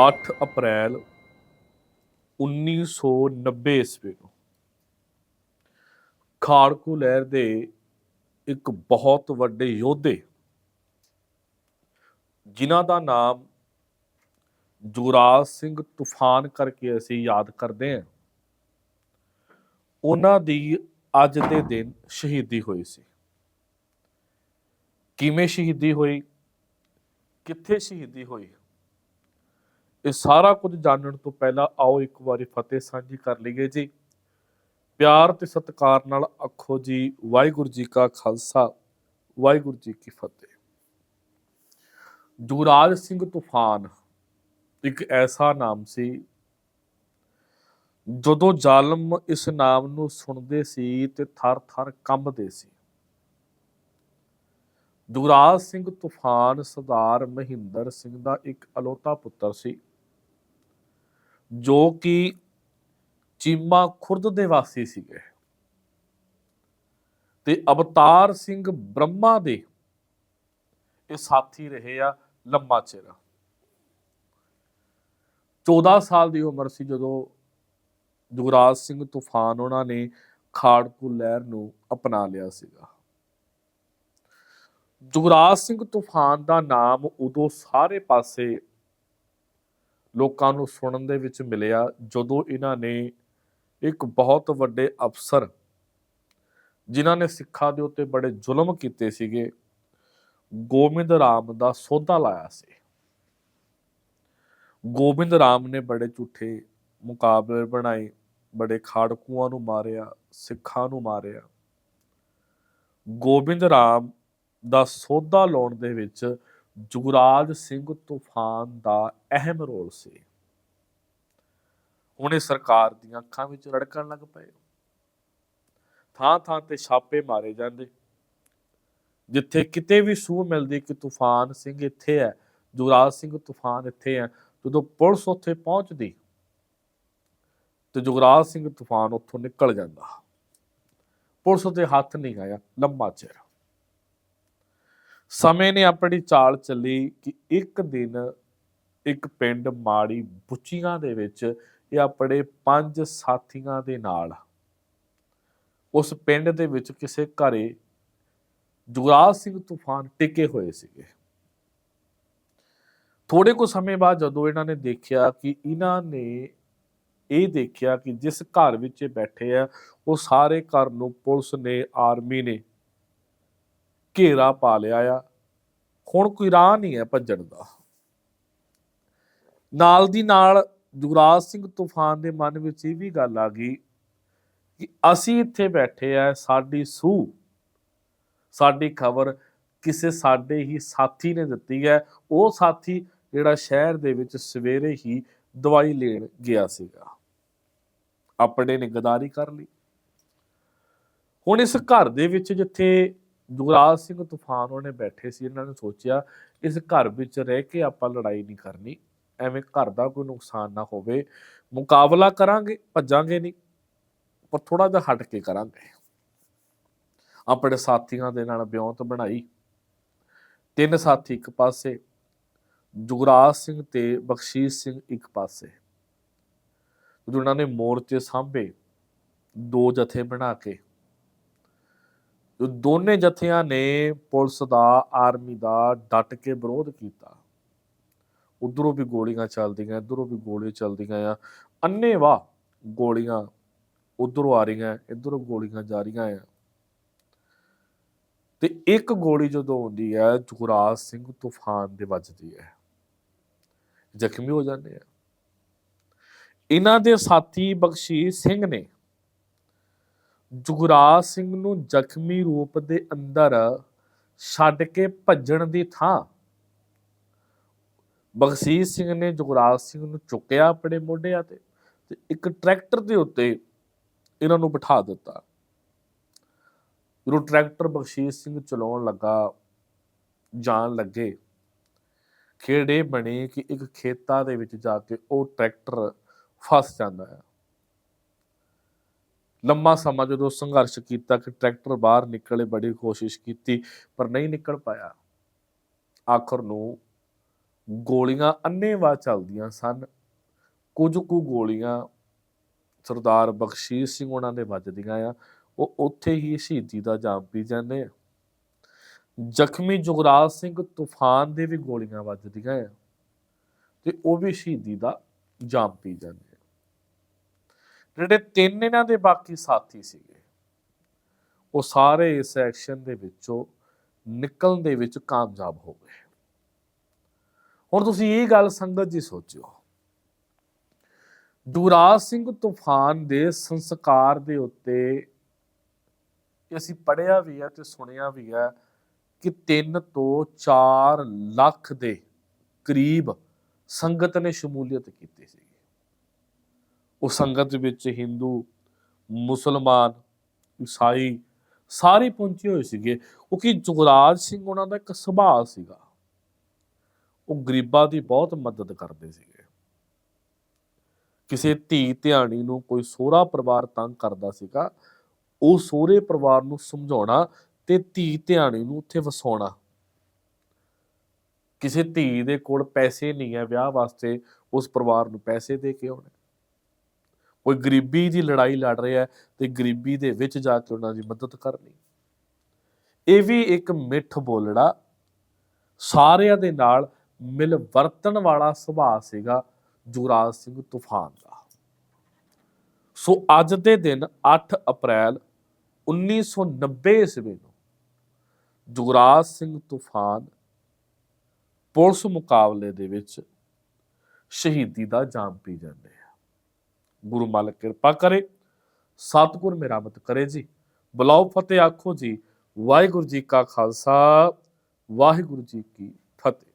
8 ਅਪ੍ਰੈਲ 1990 ਈਸਵੀ ਨੂੰ ਖਾੜਕੂ ਲਹਿਰ ਦੇ ਇੱਕ ਬਹੁਤ ਵੱਡੇ ਯੋਧੇ ਜਿਨ੍ਹਾਂ ਦਾ ਨਾਮ ਜੁਰਾਜ ਸਿੰਘ ਤੂਫਾਨ ਕਰਕੇ ਅਸੀਂ ਯਾਦ ਕਰਦੇ ਹਾਂ, ਉਹਨਾਂ ਦੀ ਅੱਜ ਦੇ ਦਿਨ ਸ਼ਹੀਦੀ ਹੋਈ ਸੀ। ਕਿਵੇਂ ਸ਼ਹੀਦੀ ਹੋਈ? ਕਿੱਥੇ ਸ਼ਹੀਦੀ ਹੋਈ? ਇਹ ਸਾਰਾ ਕੁਝ ਜਾਣਨ ਤੋਂ ਪਹਿਲਾਂ ਆਓ ਇੱਕ ਵਾਰੀ ਫਤਿਹ ਸਾਂਝੀ ਕਰ ਲਈਏ ਜੀ। ਪਿਆਰ ਤੇ ਸਤਿਕਾਰ ਨਾਲ ਆਖੋ ਜੀ, ਵਾਹਿਗੁਰੂ ਜੀ ਕਾ ਖਾਲਸਾ, ਵਾਹਿਗੁਰੂ ਜੀ ਕੀ ਫਤਿਹ। ਜੁਰਾਜ ਸਿੰਘ ਤੂਫਾਨ ਇੱਕ ਐਸਾ ਨਾਮ ਸੀ, ਜਦੋਂ ਜ਼ਾਲਮ ਇਸ ਨਾਮ ਨੂੰ ਸੁਣਦੇ ਸੀ ਤੇ ਥਰ-ਥਰ ਕੰਬਦੇ ਸੀ। ਜੁਰਾਜ ਸਿੰਘ ਤੂਫਾਨ ਸਰਦਾਰ ਮਹਿੰਦਰ ਸਿੰਘ ਦਾ ਇੱਕ ਅਲੋਤਾ ਪੁੱਤਰ ਸੀ। ਜੋ ਕਿ ਚੀਮਾ ਖੁਰਦ ਦੇ ਵਾਸੀ ਸੀਗੇ। ਤੇ ਅਵਤਾਰ ਸਿੰਘ ਬ੍ਰਹਮਾ ਦੇ ਇਹ ਸਾਥੀ ਰਹੇ ਆ ਲੰਮਾ ਚਿਰ। 14 ਸਾਲ ਦੀ ਉਮਰ ਸੀ ਜਦੋਂ ਜੁਗਰਾਜ ਸਿੰਘ ਤੂਫਾਨ ਉਹਨਾਂ ਨੇ ਖਾੜਕੂ ਲਹਿਰ ਨੂੰ ਅਪਣਾ ਲਿਆ ਸੀਗਾ। ਜੁਗਰਾਜ ਸਿੰਘ ਤੂਫਾਨ ਦਾ ਨਾਮ ਉਦੋਂ ਸਾਰੇ ਪਾਸੇ ਲੋਕਾਂ ਨੂੰ ਸੁਣਨ ਦੇ ਵਿੱਚ ਮਿਲਿਆ ਜਦੋਂ ਇਹਨਾਂ ਨੇ ਇੱਕ ਬਹੁਤ ਵੱਡੇ ਅਫਸਰ ਜਿਨ੍ਹਾਂ ਨੇ ਸਿੱਖਾਂ ਦੇ ਉੱਤੇ ਬੜੇ ਜ਼ੁਲਮ ਕੀਤੇ ਸੀਗੇ, ਗੋਬਿੰਦ ਰਾਮ ਦਾ ਸੌਦਾ ਲਾਇਆ ਸੀ। ਗੋਬਿੰਦ ਰਾਮ ਨੇ ਬੜੇ ਝੂਠੇ ਮੁਕਾਬਲੇ ਬਣਾਏ, ਬੜੇ ਖਾੜਕੂਆਂ ਨੂੰ ਮਾਰਿਆ, ਸਿੱਖਾਂ ਨੂੰ ਮਾਰਿਆ। ਗੋਬਿੰਦ ਰਾਮ ਦਾ ਸੌਦਾ ਲਾਉਣ ਦੇ ਵਿੱਚ ਜੁਗਰਾਜ ਸਿੰਘ ਤੂਫਾਨ ਦਾ ਅਹਿਮ ਰੋਲ ਸੀ। ਹੁਣ ਸਰਕਾਰ ਦੀਆਂ ਅੱਖਾਂ ਵਿੱਚ ਰੜਕਣ ਲੱਗ ਪਏ। ਥਾਂ ਥਾਂ ਤੇ ਛਾਪੇ ਮਾਰੇ ਜਾਂਦੇ। ਜਿੱਥੇ ਕਿਤੇ ਵੀ ਸੂਹ ਮਿਲਦੀ ਕਿ ਤੂਫਾਨ ਸਿੰਘ ਇੱਥੇ ਹੈ, ਜੁਗਰਾਜ ਸਿੰਘ ਤੂਫਾਨ ਇੱਥੇ ਹੈ, ਜਦੋਂ ਪੁਲਿਸ ਉੱਥੇ ਪਹੁੰਚਦੀ ਤੇ ਜੁਗਰਾਜ ਸਿੰਘ ਤੂਫਾਨ ਉੱਥੋਂ ਨਿਕਲ ਜਾਂਦਾ। ਪੁਲਿਸ ਦੇ ਹੱਥ ਨਹੀਂ ਆਇਆ, ਲੰਮਾ ਚਿਰ। ਸਮੇਂ ਨੇ ਆਪਣੀ ਚਾਲ ਚੱਲੀ ਕਿ ਇੱਕ ਦਿਨ ਇੱਕ ਪਿੰਡ ਮਾੜੀ ਬੁੱਚੀਆਂ ਦੇ ਵਿੱਚ ਇਹ ਆਪਣੇ ਪੰਜ ਸਾਥੀਆਂ ਦੇ ਨਾਲ ਉਸ ਪਿੰਡ ਦੇ ਵਿੱਚ ਕਿਸੇ ਘਰੇ ਜੁਗਰਾਜ ਸਿੰਘ ਤੂਫਾਨ ਟਿਕੇ ਹੋਏ ਸੀਗੇ। ਥੋੜੇ ਕੁ ਸਮੇਂ ਬਾਅਦ ਜਦੋਂ ਇਹਨਾਂ ਨੇ ਦੇਖਿਆ ਕਿ ਇਹਨਾਂ ਨੇ ਇਹ ਦੇਖਿਆ ਕਿ ਜਿਸ ਘਰ ਵਿੱਚ ਇਹ ਬੈਠੇ ਆ, ਉਹ ਸਾਰੇ ਘਰ ਨੂੰ ਪੁਲਿਸ ਨੇ, ਆਰਮੀ ਨੇ ਘੇਰਾ ਪਾ ਲਿਆ ਆ। ਹੁਣ ਕੋਈ ਰਾਹ ਨਹੀਂ ਹੈ ਭੱਜਣ ਦਾ। ਨਾਲ ਦੀ ਨਾਲ ਜੁਗਰਾਜ ਸਿੰਘ ਤੂਫਾਨ ਦੇ ਮਨ ਵਿੱਚ ਇਹ ਵੀ ਗੱਲ ਆ ਗਈ ਕਿ ਅਸੀਂ ਇੱਥੇ ਬੈਠੇ ਆ, ਸਾਡੀ ਸੂਹ, ਸਾਡੀ ਖਬਰ ਕਿਸੇ ਸਾਡੇ ਹੀ ਸਾਥੀ ਨੇ ਦਿੱਤੀ ਹੈ। ਉਹ ਸਾਥੀ ਜਿਹੜਾ ਸ਼ਹਿਰ ਦੇ ਵਿੱਚ ਸਵੇਰੇ ਹੀ ਦਵਾਈ ਲੈਣ ਗਿਆ ਸੀਗਾ। ਆਪਣੇ ਨੇ ਗਦਾਰੀ ਕਰ ਲਈ। ਹੁਣ ਇਸ ਘਰ ਦੇ ਵਿੱਚ ਜਿੱਥੇ ਜੁਗਰਾਜ ਸਿੰਘ ਤੂਫਾਨ ਉਹਨੇ ਬੈਠੇ ਸੀ, ਇਹਨਾਂ ਨੇ ਸੋਚਿਆ ਇਸ ਘਰ ਵਿੱਚ ਰਹਿ ਕੇ ਆਪਾਂ ਲੜਾਈ ਨਹੀਂ ਕਰਨੀ, ਐਵੇਂ ਘਰ ਦਾ ਕੋਈ ਨੁਕਸਾਨ ਨਾ ਹੋਵੇ, ਮੁਕਾਬਲਾ ਕਰਾਂਗੇ, ਭੱਜਾਂਗੇ ਨਹੀਂ, ਪਰ ਥੋੜਾ ਜਿਹਾ ਹਟ ਕੇ ਕਰਾਂਗੇ। ਆਪਣੇ ਸਾਥੀਆਂ ਦੇ ਨਾਲ ਵਿਉਂਤ ਬਣਾਈ। ਤਿੰਨ ਸਾਥੀ ਇੱਕ ਪਾਸੇ, ਜੁਗਰਾਜ ਸਿੰਘ ਤੇ ਬਖਸ਼ੀਸ਼ ਸਿੰਘ ਇੱਕ ਪਾਸੇ। ਜਦੋਂ ਉਹਨਾਂ ਨੇ ਮੋਰਚੇ ਸਾਂਭੇ, ਦੋ ਜਥੇ ਬਣਾ ਕੇ ਦੋਨੇ ਜਥਿਆਂ ਨੇ ਪੁਲਿਸ ਦਾ, ਆਰਮੀ ਦਾ ਡਟ ਕੇ ਵਿਰੋਧ ਕੀਤਾ। ਉਧਰੋਂ ਵੀ ਗੋਲੀਆਂ ਚੱਲਦੀਆਂ, ਇਧਰੋਂ ਵੀ ਗੋਲੀਆਂ ਚੱਲਦੀਆਂ ਆ। ਅੰਨੇਵਾ ਗੋਲੀਆਂ ਉਧਰੋਂ ਆ ਰਹੀਆਂ, ਇਧਰੋਂ ਗੋਲੀਆਂ ਜਾ ਰਹੀਆਂ ਆ। ਤੇ ਇੱਕ ਗੋਲੀ ਜਦੋਂ ਆਉਂਦੀ ਹੈ, ਜੁਗਰਾਜ ਸਿੰਘ ਤੂਫਾਨ ਦੇ ਵੱਜਦੀ ਹੈ। ਜ਼ਖਮੀ ਹੋ ਜਾਂਦੇ ਆ। ਇਹਨਾਂ ਦੇ ਸਾਥੀ ਬਖਸ਼ੀਸ਼ ਸਿੰਘ ਨੇ ਜੁਗਰਾਜ ਸਿੰਘ ਨੂੰ ਜ਼ਖਮੀ ਰੂਪ ਦੇ ਅੰਦਰ ਛੱਡ ਕੇ ਭੱਜਣ ਦੀ ਥਾਂ। ਬਖਸ਼ੀਸ਼ ਸਿੰਘ ਨੇ ਜੁਗਰਾਜ ਸਿੰਘ ਨੂੰ ਚੁੱਕਿਆ ਆਪਣੇ ਮੋਢਿਆਂ ਤੇ ਤੇ ਇੱਕ ਟਰੈਕਟਰ ਦੇ ਉੱਤੇ ਇਹਨਾਂ ਨੂੰ ਬਿਠਾ ਦਿੱਤਾ। ਜਦੋਂ ਟਰੈਕਟਰ ਬਖਸ਼ੀਸ਼ ਸਿੰਘ ਚਲਾਉਣ ਲੱਗਾ, ਜਾਣ ਲੱਗੇ ਖੇੜੇ ਬਣੇ ਕਿ ਇੱਕ ਖੇਤਾਂ ਦੇ ਵਿੱਚ ਜਾ ਕੇ ਉਹ ਟਰੈਕਟਰ ਫਸ ਜਾਂਦਾ ਹੈ। ਲੰਮਾ ਸਮਾਂ ਜਦੋਂ ਸੰਘਰਸ਼ ਕੀਤਾ ਕਿ ਟਰੈਕਟਰ ਬਾਹਰ ਨਿਕਲੇ ਬੜੀ ਕੋਸ਼ਿਸ਼ ਕੀਤੀ, ਪਰ ਨਹੀਂ ਨਿਕਲ ਪਾਇਆ। ਆਖਰ ਨੂੰ ਗੋਲੀਆਂ ਅੰਨੇਵਾਹ ਚੱਲਦੀਆਂ ਸਨ। ਕੁਝ ਕੁ ਗੋਲੀਆਂ ਸਰਦਾਰ ਬਖਸ਼ੀਰ ਸਿੰਘ ਉਹਨਾਂ ਦੇ ਵੱਜਦੀਆਂ ਆ। ਉਹ ਉੱਥੇ ਹੀ ਸ਼ਹੀਦੀ ਦਾ ਜਾਮ ਪੀ ਜਾਂਦੇ ਆ। ਜ਼ਖਮੀ ਜੁਗਰਾਜ ਸਿੰਘ ਤੂਫਾਨ ਦੇ ਵੀ ਗੋਲੀਆਂ ਵੱਜਦੀਆਂ ਆ ਤੇ ਉਹ ਵੀ ਸ਼ਹੀਦੀ ਦਾ ਜਾਮ ਪੀ ਜਾਂਦੇ ਜਿਹੜੇ ਤਿੰਨ ਇਹਨਾਂ ਦੇ ਬਾਕੀ ਸਾਥੀ ਸੀਗੇ, ਉਹ ਸਾਰੇ ਇਸ ਐਕਸ਼ਨ ਦੇ ਵਿੱਚੋਂ ਨਿਕਲਣ ਦੇ ਵਿੱਚ ਕਾਮਯਾਬ ਹੋ ਗਏ। ਹੁਣ ਤੁਸੀਂ ਇਹ ਗੱਲ ਸੰਗਤ ਜੀ ਸੋਚਿਓ। ਦੁਰਾਜ ਸਿੰਘ ਤੂਫਾਨ ਦੇ ਸੰਸਕਾਰ ਦੇ ਉੱਤੇ ਅਸੀਂ ਪੜਿਆ ਵੀ ਹੈ ਤੇ ਸੁਣਿਆ ਵੀ ਹੈ ਕਿ 3 ਤੋਂ 4 ਲੱਖ ਦੇ ਕਰੀਬ ਸੰਗਤ ਨੇ ਸ਼ਮੂਲੀਅਤ ਕੀਤੀ ਸੀ। ਉਹ ਸੰਗਤ ਵਿੱਚ ਹਿੰਦੂ, ਮੁਸਲਮਾਨ, ਈਸਾਈ ਸਾਰੇ ਪਹੁੰਚੇ ਹੋਏ ਸੀਗੇ। ਉਹ ਕਿ ਜੁਗਰਾਜ ਸਿੰਘ ਉਹਨਾਂ ਦਾ ਇੱਕ ਸੁਭਾਅ ਸੀਗਾ। ਉਹ ਗਰੀਬਾਂ ਦੀ ਬਹੁਤ ਮਦਦ ਕਰਦੇ ਸੀਗੇ। ਕਿਸੇ ਧੀ ਧਿਆਣੀ ਨੂੰ ਕੋਈ ਸੋਹਰਾ ਪਰਿਵਾਰ ਤੰਗ ਕਰਦਾ ਸੀਗਾ, ਉਹ ਸੋਹਰੇ ਪਰਿਵਾਰ ਨੂੰ ਸਮਝਾਉਣਾ ਤੇ ਧੀ ਧਿਆਣੀ ਨੂੰ ਉੱਥੇ ਵਸਾਉਣਾ। ਕਿਸੇ ਧੀ ਦੇ ਕੋਲ ਪੈਸੇ ਨਹੀਂ ਹੈ ਵਿਆਹ ਵਾਸਤੇ, ਉਸ ਪਰਿਵਾਰ ਨੂੰ ਪੈਸੇ ਦੇ ਕੇ ਆਉਣੇ। ਕੋਈ ਗਰੀਬੀ ਦੀ ਲੜਾਈ ਲੜ ਰਿਹਾ ਤੇ ਗਰੀਬੀ ਦੇ ਵਿੱਚ ਜਾ ਕੇ ਉਹਨਾਂ ਦੀ ਮਦਦ ਕਰਨੀ। ਇਹ ਵੀ ਇੱਕ ਮਿੱਠ ਬੋਲੜਾ। ਸਾਰਿਆਂ ਦੇ ਨਾਲ ਮਿਲ ਵਰਤਣ ਵਾਲਾ ਸੁਭਾਅ ਸੀਗਾ ਜੁਗਰਾਜ ਸਿੰਘ ਤੂਫਾਨ ਦਾ। ਸੋ ਅੱਜ ਦੇ ਦਿਨ 8 ਅਪ੍ਰੈਲ 1990 ਈਸਵੀ ਨੂੰ ਜੁਗਰਾਜ ਸਿੰਘ ਤੂਫਾਨ ਪੁਲਿਸ ਮੁਕਾਬਲੇ ਦੇ ਵਿੱਚ ਸ਼ਹੀਦੀ ਦਾ ਜਾਮ ਪੀ ਜਾਂਦੇ ਆ। ਗੁਰੂ ਮਾਲਕ ਕਿਰਪਾ ਕਰੇ। ਸਤਿਗੁਰ ਮਿਹਰਮਤ ਕਰੇ ਜੀ। ਬੁਲਾਓ ਫਤਿਹ ਆਖੋ ਜੀ। ਵਾਹਿਗੁਰੂ ਜੀ ਕਾ ਖਾਲਸਾ, ਵਾਹਿਗੁਰੂ ਜੀ ਕੀ ਫਤਿਹ।